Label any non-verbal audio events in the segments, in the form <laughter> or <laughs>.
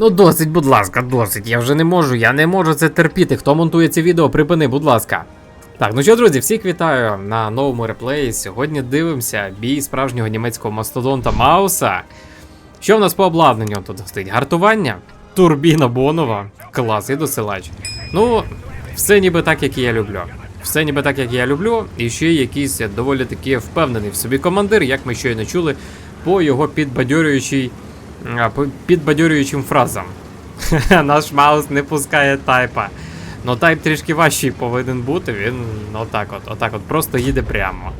Ну досить, будь ласка, досить. Я вже не можу, я не можу це терпіти. Хто монтує це відео, припини, будь ласка. Так, ну що, друзі, всіх вітаю на новому реплеї. Сьогодні дивимося бій справжнього німецького мастодонта Мауса. Що в нас по обладнанню тут стоїть? Гартування, турбіна Бонова, клас і досилач. Ну, все ніби так, як я люблю. Все ніби так, як я люблю, і ще якийсь доволі таки впевнений в собі командир, як ми щойно чули, по його підбадьорюючій, підбадьорюючим фразам. <laughs> Наш маус не пускає тайпа. Ну тайп трішки важчий повинен бути, він отак от, отак от просто їде прямо.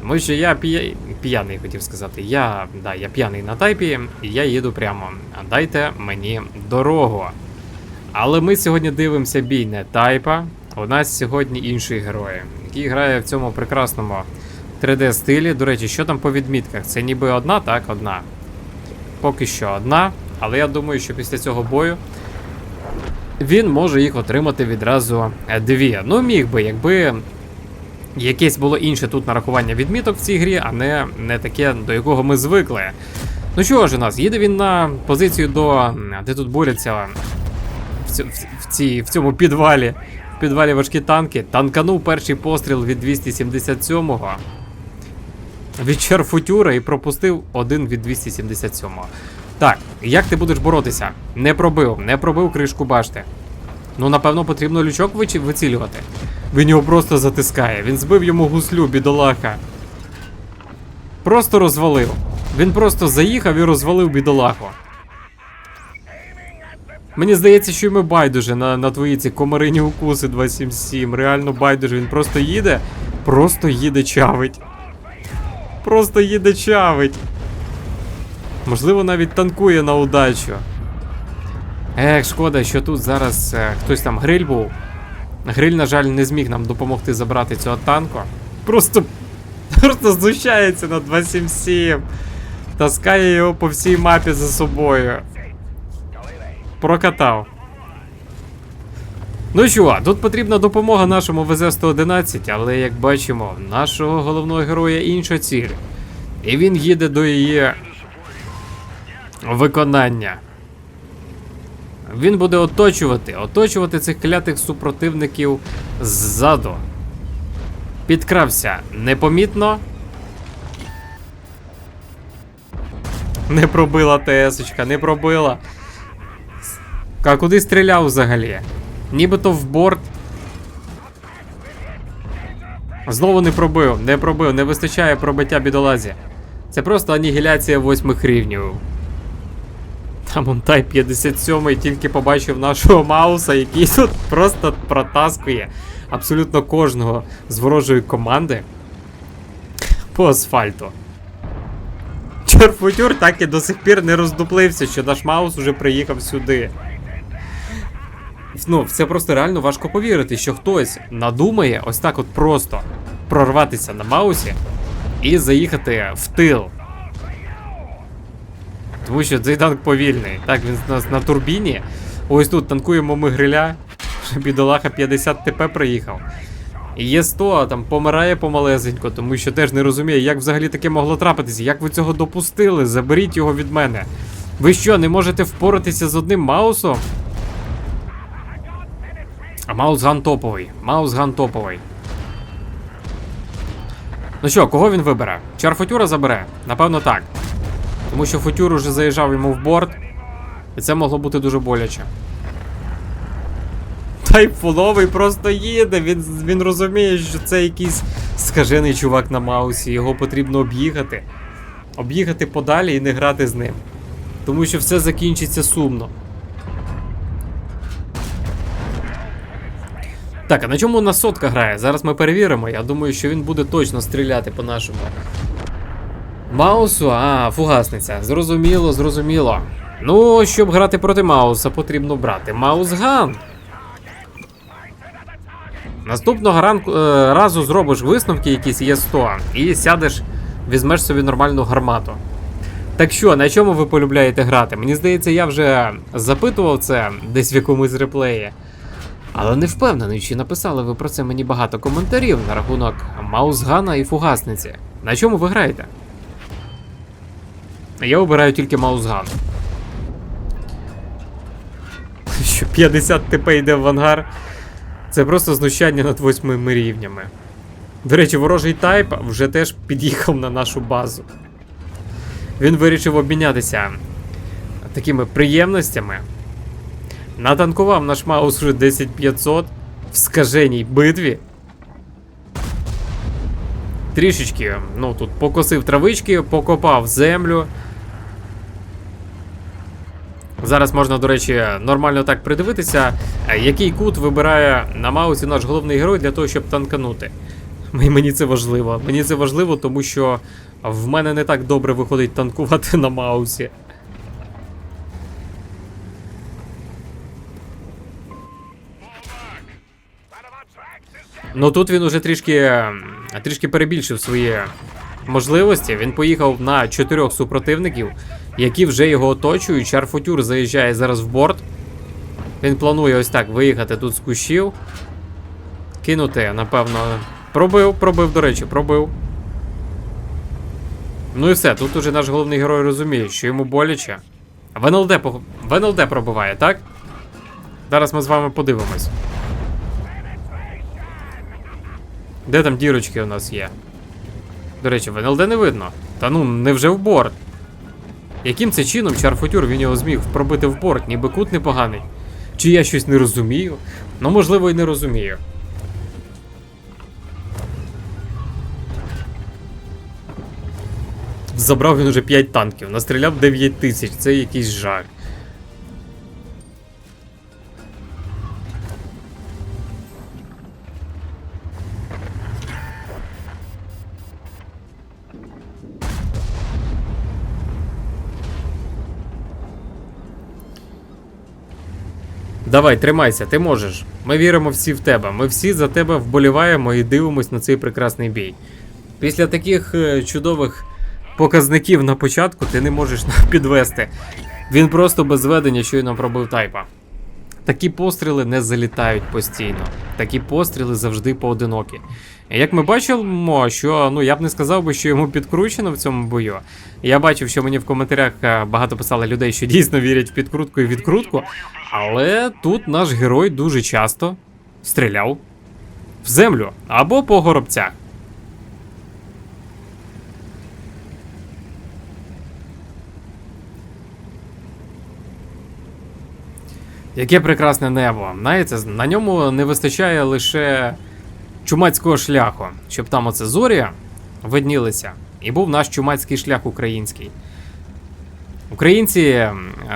Тому що я п'я... п'яний хотів сказати. Я, да, я п'яний на тайпі, і я їду прямо. Дайте мені дорогу. Але ми сьогодні дивимося бій не тайпа. У нас сьогодні інший герой, який грає в цьому прекрасному 3D стилі. До речі, що там по відмітках? Це ніби одна, так, одна. Поки що одна, але я думаю, що після цього бою він може їх отримати відразу е, дві. Ну, міг би, якби якесь було інше тут нарахування відміток в цій грі, а не, не таке, до якого ми звикли. Ну що ж у нас, їде він на позицію до. Де тут борються в, ць- в, цій, в цьому підвалі. В підвалі важкі танки. Танканув перший постріл від 277-го. Від Чарфутюра і пропустив один від 277-го. Так, як ти будеш боротися? Не пробив, не пробив кришку башти. Ну, напевно, потрібно лючок вицілювати. Він його просто затискає. Він збив йому гуслю, бідолаха. Просто розвалив. Він просто заїхав і розвалив бідолаху. Мені здається, що йому байдуже на, на твої ці комарині укуси 277. Реально байдуже. Він просто їде, просто їде чавить. Просто їде чавить. Можливо, навіть танкує на удачу. Ех, шкода, що тут зараз е, хтось там гриль був. Гриль, на жаль, не зміг нам допомогти забрати цього танку. Просто, просто знущається над 277. Таскає його по всій мапі за собою. Прокатав. Ну що, тут потрібна допомога нашому ВЗ-111, але як бачимо, нашого головного героя інша ціль. І він їде до її виконання. Він буде оточувати, оточувати цих клятих супротивників ззаду. Підкрався непомітно. Не пробила ТС-очка, не пробила. А куди стріляв взагалі? Нібито в борт. Знову не пробив, не пробив, не вистачає пробиття бідолазі. Це просто анігіляція восьмих рівнів. Там он Type 57 тільки побачив нашого Мауса, який тут просто протаскує абсолютно кожного з ворожої команди по асфальту. Чорфутюр так і до сих пір не роздуплився, що наш Маус уже приїхав сюди. Ну, це просто реально важко повірити, що хтось надумає ось так от просто прорватися на Маусі і заїхати в тил. Тому що цей танк повільний. Так, він у нас на турбіні. Ось тут танкуємо ми гриля. Бідолаха 50 ТП приїхав. І є 100, а там помирає помалезенько, тому що теж не розуміє, як взагалі таке могло трапитися. Як ви цього допустили? Заберіть його від мене. Ви що, не можете впоратися з одним маусом? А маус ган топовий. Маус ган топовий. Ну що, кого він вибере? Чарфутюра забере? Напевно, так. Тому що футюр уже заїжджав йому в борт, і це могло бути дуже боляче. Тайпфуловий просто їде, він, він розуміє, що це якийсь скажений чувак на маусі, його потрібно об'їхати. Об'їхати подалі і не грати з ним. Тому що все закінчиться сумно. Так, а на чому у нас сотка грає? Зараз ми перевіримо. Я думаю, що він буде точно стріляти по нашому Маусу, а, фугасниця. Зрозуміло, зрозуміло. Ну, щоб грати проти Мауса, потрібно брати Маусган. Наступного ранку е, разу зробиш висновки якісь є 100 і сядеш, візьмеш собі нормальну гармату. Так що, на чому ви полюбляєте грати? Мені здається, я вже запитував це десь в якомусь реплеї. Але не впевнений, чи написали ви про це мені багато коментарів на рахунок Маусгана і фугасниці. На чому ви граєте? Я обираю тільки Маусган. <laughs> що 50 ТП йде в ангар. Це просто знущання над восьмими рівнями. До речі, ворожий тайп вже теж під'їхав на нашу базу. Він вирішив обмінятися такими приємностями. Натанкував наш маус вже 10500 в скаженій битві. Трішечки, ну тут покосив травички, покопав землю. Зараз можна, до речі, нормально так придивитися, е, який кут вибирає на маусі наш головний герой для того, щоб танканути. Мені це важливо. Мені це важливо, тому що в мене не так добре виходить танкувати на маусі. Ну тут він уже трішки, трішки перебільшив свої можливості. Він поїхав на чотирьох супротивників, які вже його оточують. Чарфутюр заїжджає зараз в борт. Він планує ось так виїхати тут з кущів. Кинути, напевно. Пробив, пробив, до речі, пробив. Ну і все, тут уже наш головний герой розуміє, що йому боляче. В НЛД, в НЛД пробиває, так? Зараз ми з вами подивимось. Де там дірочки у нас є? До речі, в НЛД не видно. Та ну, не вже в борт. Яким це чином Чарфутюр він його зміг пробити в борт, ніби кут непоганий? Чи я щось не розумію? Ну, можливо, і не розумію. Забрав він уже 5 танків, настріляв 9 тисяч, це якийсь жаль. Давай, тримайся, ти можеш. Ми віримо всі в тебе. Ми всі за тебе вболіваємо і дивимось на цей прекрасний бій. Після таких е, чудових показників на початку ти не можеш <laughs> підвести. Він просто без зведення щойно пробив тайпа. Такі постріли не залітають постійно. Такі постріли завжди поодинокі. Як ми бачимо, що ну я б не сказав би, що йому підкручено в цьому бою. Я бачив, що мені в коментарях е, багато писали людей, що дійсно вірять в підкрутку і відкрутку. Але тут наш герой дуже часто стріляв в землю або по горобцях. Яке прекрасне небо. Знаєте, на ньому не вистачає лише чумацького шляху, щоб там оце зорі виднілися. І був наш чумацький шлях український. Українці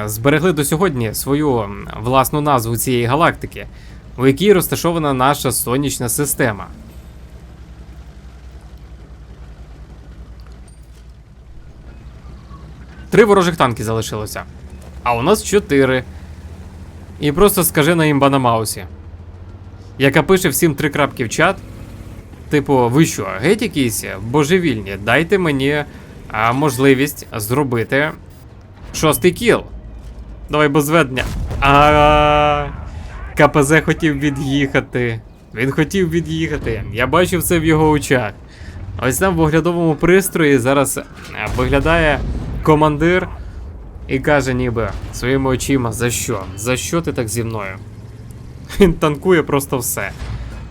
зберегли до сьогодні свою власну назву цієї галактики, у якій розташована наша сонячна система. Три ворожих танки залишилося. А у нас чотири. І просто скажи на імба на маусі. Яка пише всім три крапки в чат. Типу, ви що, геть якісь божевільні, дайте мені а, можливість зробити шостий кіл. Давай без зведення. А КПЗ хотів від'їхати. Він хотів від'їхати. Я бачив це в його очах. Ось там в оглядовому пристрої зараз е, виглядає командир і каже ніби своїми очима, за що? За що ти так зі мною? Він танкує просто все.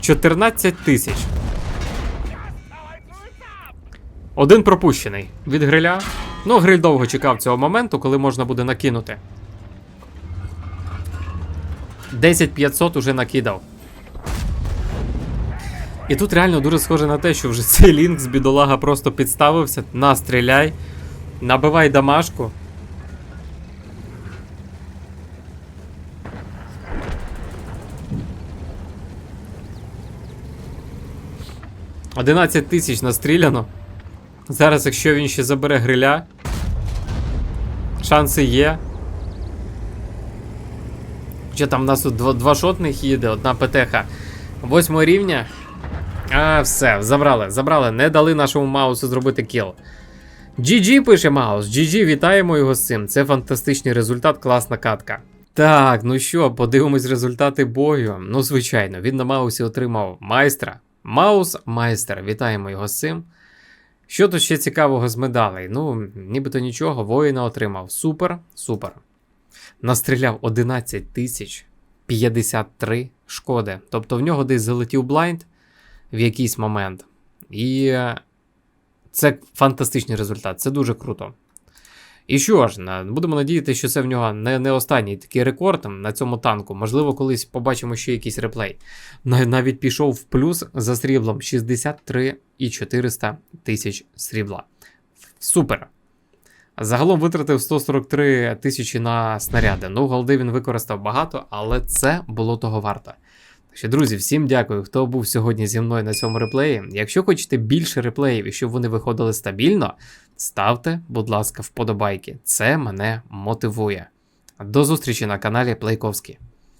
14 тисяч. Один пропущений від гриля. Ну, гриль довго чекав цього моменту, коли можна буде накинути. 10500 уже накидав. І тут реально дуже схоже на те, що вже цей лінк з бідолага просто підставився. На, стріляй, набивай дамашку. Одинадцять тисяч настріляно. Зараз, якщо він ще забере гриля, шанси є. Хоча там в нас тут два, два шотних їде, одна ПТХ. Восьмого рівня. А, все, забрали, забрали. Не дали нашому Маусу зробити кіл. GG пише Маус. GG, вітаємо його з цим. Це фантастичний результат, класна катка. Так, ну що, подивимось результати бою. Ну, звичайно, він на Маусі отримав майстра. Маус майстер. Вітаємо його з цим. Що тут ще цікавого з медалей? Ну, нібито нічого, воїна отримав. Супер, супер. настріляв 11 тисяч 53 шкоди. Тобто в нього десь залетів блайнд в якийсь момент. І е, це фантастичний результат, це дуже круто. І що ж, будемо надіятися, що це в нього не, не останній такий рекорд на цьому танку. Можливо, колись побачимо ще якийсь реплей. Нав- Навіть пішов в плюс за сріблом 63 і 400 тисяч срібла. Супер! Загалом витратив 143 тисячі на снаряди. Ну, голди він використав багато, але це було того варто. Що, друзі, всім дякую, хто був сьогодні зі мною на цьому реплеї. Якщо хочете більше реплеїв і щоб вони виходили стабільно, ставте, будь ласка, вподобайки. Це мене мотивує. До зустрічі на каналі Плейковський.